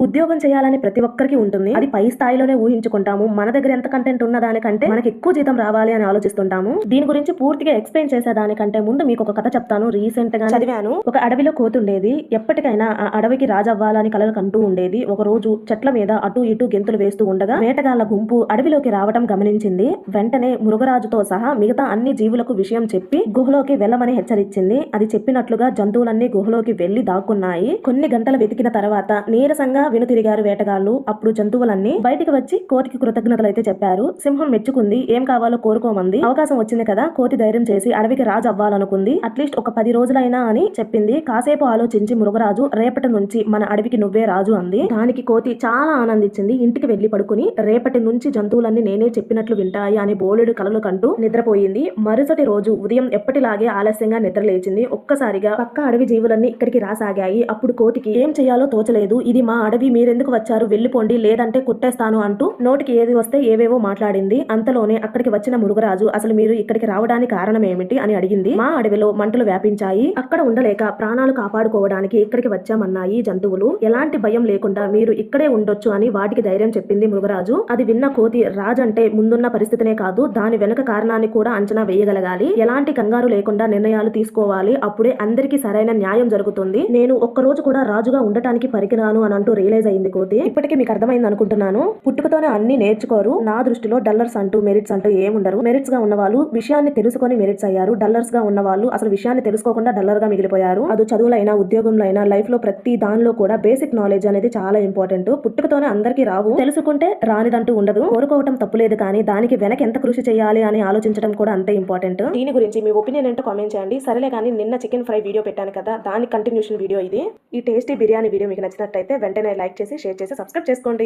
ఉద్యోగం చేయాలని ప్రతి ఒక్కరికి ఉంటుంది. అది పై స్థాయిలోనే ఊహించుకుంటాము. మన దగ్గర ఎంత కంటెంట్ ఉన్న దానికంటే మనకి ఎక్కువ జీతం రావాలి అని ఆలోచిస్తుంటాము. దీని గురించి పూర్తిగా ఎక్స్ప్లెయిన్ చేసేదానికంటే ముందు మీకు ఒక కథ చెప్తాను. రీసెంట్గా చదివాను. ఒక అడవిలో కోతి ఉండేది ఎప్పటికైనా ఆ అడవికి రాజు అవ్వాలని కలలు కంటూ ఉండేది. ఒక రోజు చెట్ల మీద అటు ఇటు గెంతులు వేస్తూ ఉండగా వేటగాళ్ళ గుంపు అడవిలోకి రావటం గమనించింది. వెంటనే మృగరాజుతో సహా మిగతా అన్ని జీవులకు విషయం చెప్పి గుహలోకి వెళ్ళమని హెచ్చరించింది. అది చెప్పినట్లుగా జంతువులన్నీ గుహలోకి వెళ్ళి దాక్కున్నాయి. కొన్ని గంటలు వెతికిన తర్వాత నీరసంగా వెనుతిరిగారు వేటగాళ్ళు అప్పుడు జంతువులన్నీ బయటికి వచ్చి కోతికి కృతజ్ఞతలు అయితే చెప్పారు. సింహం మెచ్చుకుంది. ఏం కావాలో కోరుకోమంది. అవకాశం వచ్చింది కదా. కోతి ధైర్యం చేసి అడవికి రాజు అవ్వాలనుకుంది. అట్లీస్ట్ ఒక పది రోజులైనా అని చెప్పింది. కాసేపు ఆలోచించి మృగరాజు రేపటి నుంచి మన అడవికి నువ్వే రాజు అంది. దానికి కోతి చాలా ఆనందించింది. ఇంటికి వెళ్ళి పడుకుని రేపటి నుంచి జంతువులన్నీ నేనే చెప్పినట్లు వింటాయి అని బోలెడు కలలు కంటూ నిద్రపోయింది. మరుసటి రోజు ఉదయం ఎప్పటిలాగే ఆలస్యంగా నిద్రలేచింది. ఒక్కసారిగా పక్క అడవి జీవులన్నీ ఇక్కడికి రాసాగాయి. అప్పుడు కోతికి ఏం చేయాలో తోచలేదు. ఇది మా అడవి మీరెందుకు వచ్చారు? వెళ్ళిపోండి లేదంటే కుట్టేస్తాను అంటూ నోటికి ఏది వస్తే ఏవేవో మాట్లాడింది. అంతలోనే అక్కడికి వచ్చిన మురుగరాజు అసలు మీరు ఇక్కడికి రావడానికి కారణం ఏమిటి? అని అడిగింది. మా అడవిలో మంటలు వ్యాపించాయి. అక్కడ ఉండలేక ప్రాణాలు కాపాడుకోవడానికి ఇక్కడికి వచ్చామన్నాయి జంతువులు. ఎలాంటి భయం లేకుండా మీరు ఇక్కడే ఉండొచ్చు అని వాటికి ధైర్యం చెప్పింది మురుగరాజు. అది విన్న కోతి రాజంటే ముందున్న పరిస్థితినే కాదు దాని వెనుక కారణాన్ని కూడా అంచనా వేయగలగాలి. ఎలాంటి కంగారు లేకుండా నిర్ణయాలు తీసుకోవాలి. అప్పుడే అందరికీ సరైన న్యాయం జరుగుతుంది. నేను ఒక్క రోజు కూడా రాజుగా ఉండటానికి పరికిరాను అని అంటూ రియలైజ్ అయింది కోతి. ఇప్పటికీ మీకు అర్థమైంది అనుకుంటున్నాను. పుట్టుకతోనే అన్ని నేర్చుకోరు. నా దృష్టిలో డల్లర్స్ అంటూ మెరిట్స్ అంటూ ఏముండరు మెరిట్స్గా ఉన్నవాళ్ళు విషయాన్ని తెలుసుకొని మెరిట్స్ అయ్యారు. డల్లర్స్గా ఉన్నవాళ్ళు అసలు విషయాన్ని తెలుసుకోకుండా డల్లర్గా మిగిలిపోయారు. అది చదువులైనా ఉద్యోగంలో అయినా లైఫ్లో ప్రతి దానిలో కూడా బేసిక్ నాలెడ్జ్ అనేది చాలా ఇంపార్టెంట్ పుట్టుకతోనే అందరికీ రావు. తెలుసుకుంటే రానిదంటూ ఉండదు. కోరుకోవటం తప్పులేదు కానీ దానికి వెనక ఎంత కృషి చేయాలి అని ఆలోచించడం కూడా అంతే ఇంపార్టెంట్ దీని గురించి మీ ఒపీనియన్ ఏంటో కామెంట్ చేయండి. సరేలే కానీ నిన్న చికెన్ ఫ్రై వీడియో పెట్టాను కదా. దాని కంటిన్యూషన్ వీడియో ఇది. ఈ టేస్టీ బిర్యానీ వీడియో మీకు నచ్చినట్టయితే వెంటనే లైక్ చేసి షేర్ చేసి సబ్స్క్రైబ్ చేసుకోండి.